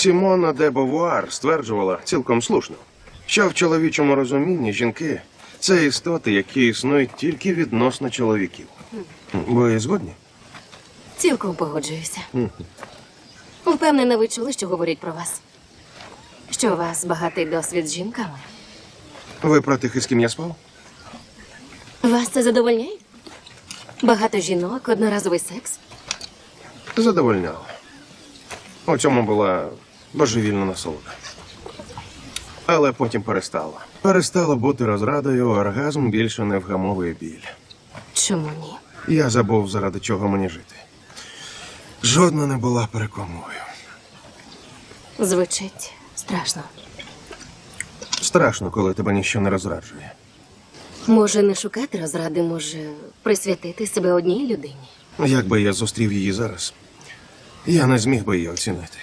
Сімона де Бовуар стверджувала цілком слушно, що в чоловічому розумінні жінки це істоти, які існують тільки відносно чоловіків. Ви згодні? Цілком погоджуюся. Впевнена, ви чули, що говорять про вас. Що у вас багатий досвід з жінками. Ви про тих, із ким я спав? Вас це задовольняє? Багато жінок, одноразовий секс. Задовольняло. У цьому була божевільна насолода. Але потім перестало. Перестало бути розрадою, оргазм більше не вгамовує біль. Чому ні? Я забув, заради чого мені жити. Жодна не була переконою. Звучить страшно. Страшно, коли тебе ніщо не розраджує. Може, не шукати розради, може присвятити себе одній людині. Якби я зустрів її зараз, я не зміг би її оцінити.